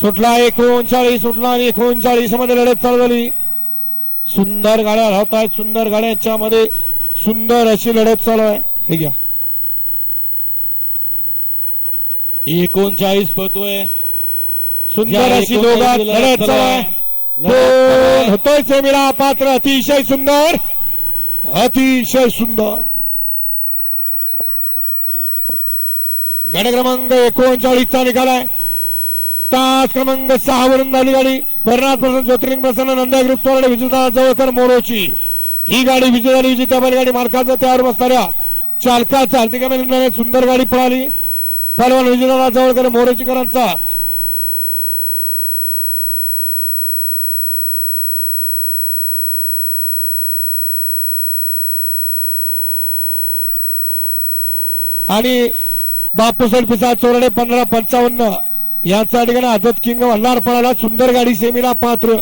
सुटला एकोणचाळीस सुटला आणि एकोणचाळीसमध्ये लढत चालू झाली. सुंदर गाड्या धावत आहेत सुंदर गाड्यांच्या मध्ये सुंदर अशी लढत चालू आहे. हे घ्या. एकोणचाळीस पळतोय. सुंदर अशी दोघात लढत चालू आहे. आहे. आहे. होतोय सेमीला पात्र अतिशय सुंदर अतिशय सुंदर. गड क्रमांक एकोणचाळीस चा निकालाय पाच क्रमांक सहा वरून झाली गाडी. भरनाथ प्रसन्न ज्योतिर्लिंग प्रसन्न नंदा ग्रुप चोरडे विजेता जवळकर मोरोची. ही गाडी विजय झाली विजेत्या बैलगाडी मालकाचं. त्यावर बसणाऱ्या चालकाचा हार्दिक सुंदर गाडी पळाली. पलवान विजेता जवळकर मोरोचीकरांचा. आणि बापूसाहेब पिसा चोरडे पंधरा पंचावन्न. याचा ठिकाणी आझाद किंग वल्लार पळाला सुंदर गाडी सेमीला पात्र.